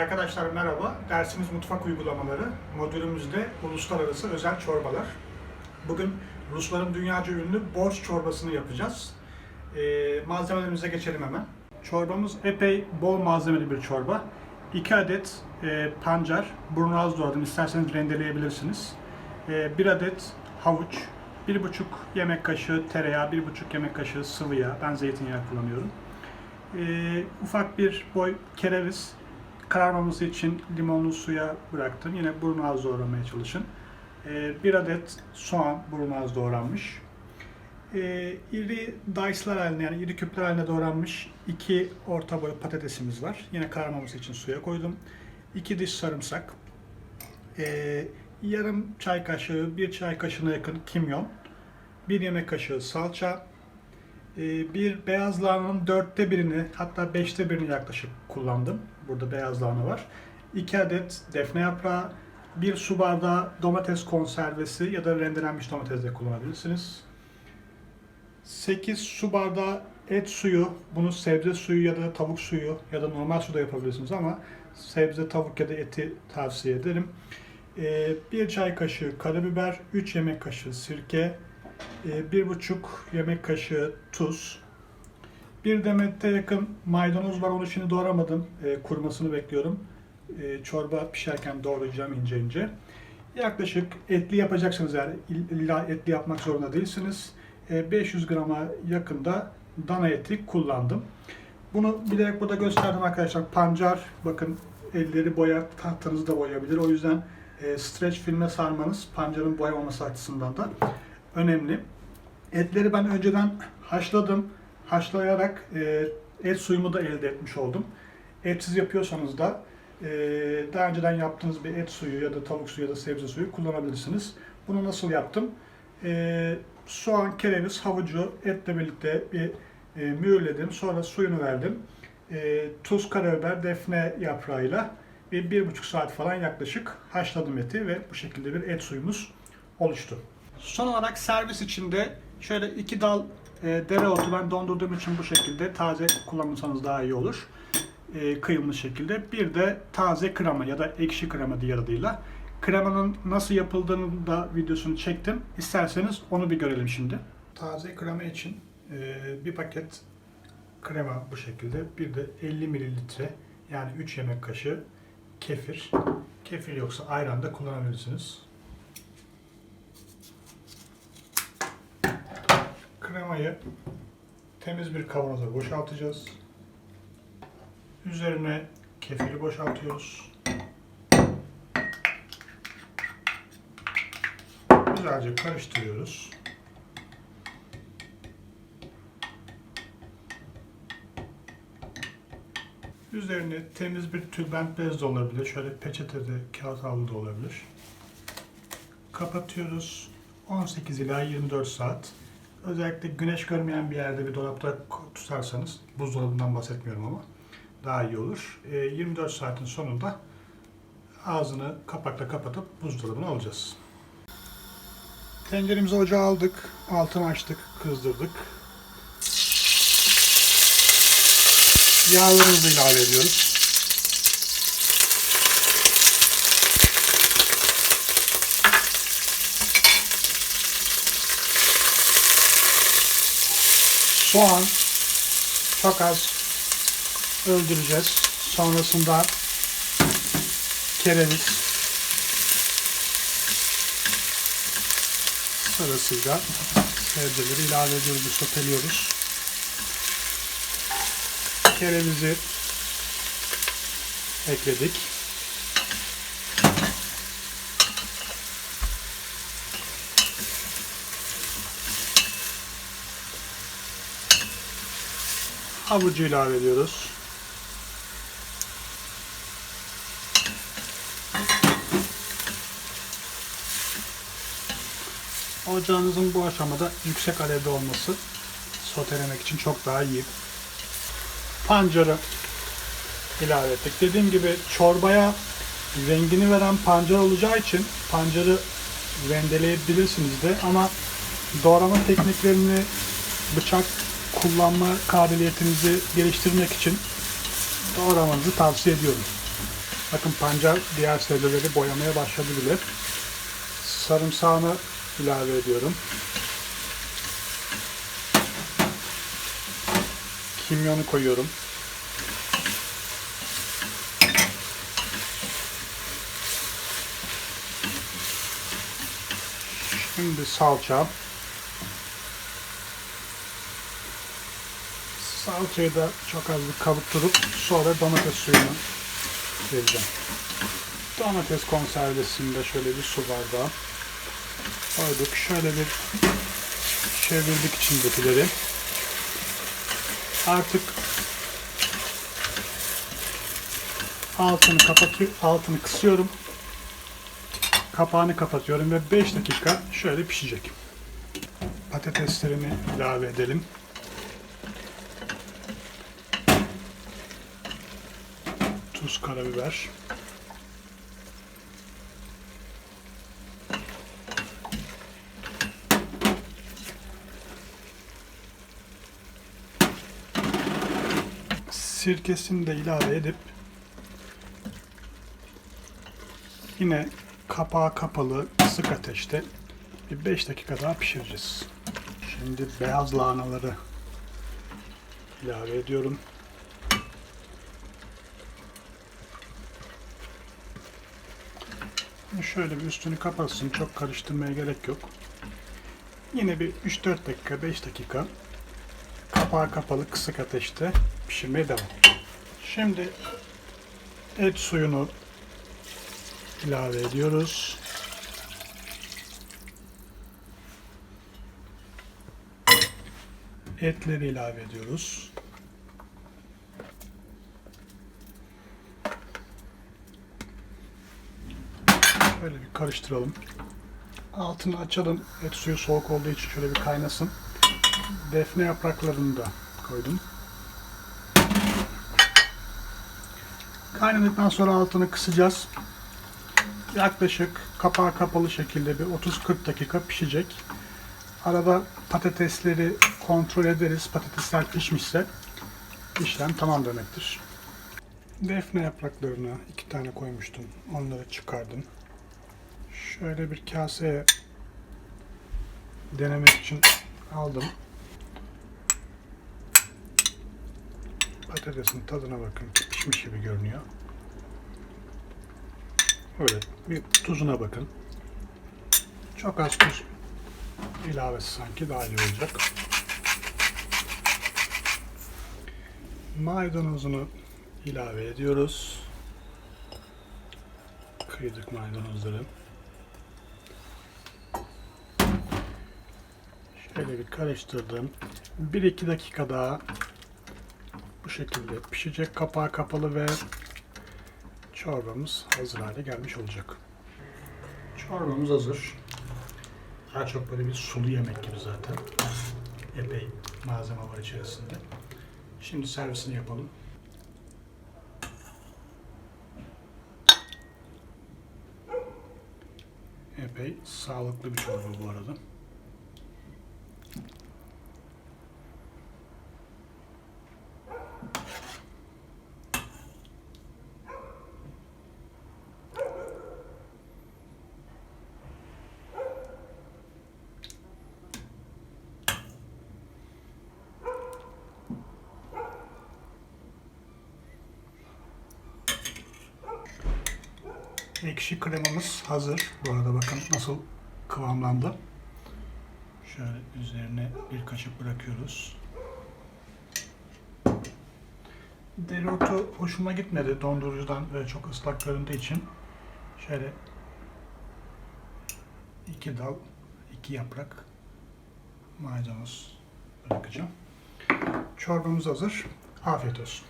Arkadaşlar merhaba. Dersimiz mutfak uygulamaları. Modülümüzde uluslararası özel çorbalar. Bugün Rusların dünyaca ünlü borş çorbasını yapacağız. Ee, malzemelerimize geçelim hemen. Çorbamız epey bol malzemeli bir çorba. 2 adet e, pancar, burnu az doğradım. İsterseniz rendeleyebilirsiniz. 1 adet havuç, 1,5 yemek kaşığı tereyağı, 1,5 yemek kaşığı sıvı yağ. Ben zeytinyağı kullanıyorum. Ee, ufak bir boy kereviz, kararmaması için limonlu suya bıraktım. Yine burnu az doğramaya çalışın. Ee, bir adet soğan burnu az doğranmış. Ee, iri dice'lar haline yani iri küpler haline doğranmış iki orta boy patatesimiz var. Yine kararmaması için suya koydum. İki diş sarımsak. Ee, yarım çay kaşığı, bir çay kaşığına yakın kimyon. Bir yemek kaşığı salça. Bir beyaz lahananın dörtte birini hatta beşte birini yaklaşık kullandım. Burada beyaz lahana var. 2 adet defne yaprağı, bir su bardağı domates konservesi ya da rendelenmiş domates de kullanabilirsiniz. 8 su bardağı et suyu, bunu sebze suyu ya da tavuk suyu ya da normal suda yapabilirsiniz ama sebze, tavuk ya da eti tavsiye ederim. Ee, bir çay kaşığı karabiber, 3 yemek kaşığı sirke, ee, bir buçuk yemek kaşığı tuz, bir demette yakın maydanoz var onu şimdi doğramadım. Ee, kurumasını bekliyorum. Ee, çorba pişerken doğrayacağım ince ince. Yaklaşık etli yapacaksınız yani illa etli yapmak zorunda değilsiniz. Ee, 500 grama yakında dana eti kullandım. Bunu bilerek burada gösterdim arkadaşlar. Pancar bakın elleri boyar, tahtanızı da boyayabilir. O yüzden e, streç filme sarmanız pancarın boyamaması açısından da önemli. Etleri ben önceden haşladım. Haşlayarak e, et suyumu da elde etmiş oldum. Etsiz yapıyorsanız da e, daha önceden yaptığınız bir et suyu ya da tavuk suyu ya da sebze suyu kullanabilirsiniz. Bunu nasıl yaptım? E, soğan, kereviz, havucu etle birlikte bir e, mühürledim. Sonra suyunu verdim. E, tuz, karabiber, defne yaprağıyla bir, bir buçuk saat falan yaklaşık haşladım eti ve bu şekilde bir et suyumuz oluştu. Son olarak servis içinde şöyle iki dal e, dereotu ben dondurduğum için bu şekilde taze kullanırsanız daha iyi olur. E, kıyılmış şekilde. Bir de taze krema ya da ekşi krema diğer adıyla. Kremanın nasıl yapıldığını da videosunu çektim. İsterseniz onu bir görelim şimdi. Taze krema için e, bir paket krema bu şekilde. Bir de 50 mililitre yani 3 yemek kaşığı kefir. Kefir yoksa ayran da kullanabilirsiniz. Kremayı temiz bir kavanoza boşaltacağız. Üzerine kefiri boşaltıyoruz. Güzelce karıştırıyoruz. Üzerine temiz bir tülbent bez de olabilir. Şöyle peçetede, kağıt havlu da olabilir. Kapatıyoruz. 18 ila 24 saat özellikle güneş görmeyen bir yerde bir dolapta tutarsanız, buzdolabından bahsetmiyorum ama daha iyi olur. E, 24 saatin sonunda ağzını kapakla kapatıp buzdolabına alacağız. Tenceremizi ocağa aldık, altını açtık, kızdırdık. Yağlarımızı ilave ediyoruz. Soğan çok az öldüreceğiz. Sonrasında kereviz sırasıyla sebzeleri ilave ediyoruz, soteliyoruz. Kerevizi ekledik. Havucu ilave ediyoruz. Ocağınızın bu aşamada yüksek alevde olması sotelemek için çok daha iyi. Pancarı ilave ettik. Dediğim gibi çorbaya rengini veren pancar olacağı için pancarı rendeleyebilirsiniz de ama doğrama tekniklerini bıçak kullanma kabiliyetinizi geliştirmek için doğramanızı tavsiye ediyorum. Bakın pancar diğer sebzeleri boyamaya başladı bile. Sarımsağını ilave ediyorum. Kimyonu koyuyorum. Şimdi salça. Salçayı da çok az bir kavurtup sonra domates suyunu vereceğim. Domates konservesinde şöyle bir su bardağı koyduk. Şöyle bir çevirdik içindekileri. Artık altını kapatıyor, altını kısıyorum. Kapağını kapatıyorum ve 5 dakika şöyle pişecek. Patateslerini ilave edelim. Tuz, karabiber. Sirkesini de ilave edip yine kapağı kapalı kısık ateşte bir 5 dakika daha pişireceğiz. Şimdi beyaz lahanaları ilave ediyorum. Şöyle bir üstünü kapatsın. Çok karıştırmaya gerek yok. Yine bir 3-4 dakika, 5 dakika kapağı kapalı kısık ateşte pişirmeye devam. Şimdi et suyunu ilave ediyoruz. Etleri ilave ediyoruz. Şöyle bir karıştıralım. Altını açalım. Et suyu soğuk olduğu için şöyle bir kaynasın. Defne yapraklarını da koydum. Kaynadıktan sonra altını kısacağız. Yaklaşık kapağı kapalı şekilde bir 30-40 dakika pişecek. Arada patatesleri kontrol ederiz. Patatesler pişmişse işlem tamam demektir. Defne yapraklarını iki tane koymuştum. Onları çıkardım. Şöyle bir kaseye denemek için aldım. Patatesin tadına bakın. Pişmiş gibi görünüyor. Öyle bir tuzuna bakın. Çok az tuz ilavesi sanki daha iyi olacak. Maydanozunu ilave ediyoruz. Kıydık maydanozları. Şöyle bir karıştırdım. 1-2 dakika daha bu şekilde pişecek. Kapağı kapalı ve çorbamız hazır hale gelmiş olacak. Çorbamız hazır. Daha çok böyle bir sulu yemek gibi zaten. Epey malzeme var içerisinde. Şimdi servisini yapalım. Epey sağlıklı bir çorba bu arada. Ekşi kremamız hazır. Bu arada bakın nasıl kıvamlandı. Şöyle üzerine bir kaşık bırakıyoruz. Dereotu hoşuma gitmedi dondurucudan ve çok ıslak göründüğü için. Şöyle iki dal, iki yaprak maydanoz bırakacağım. Çorbamız hazır. Afiyet olsun.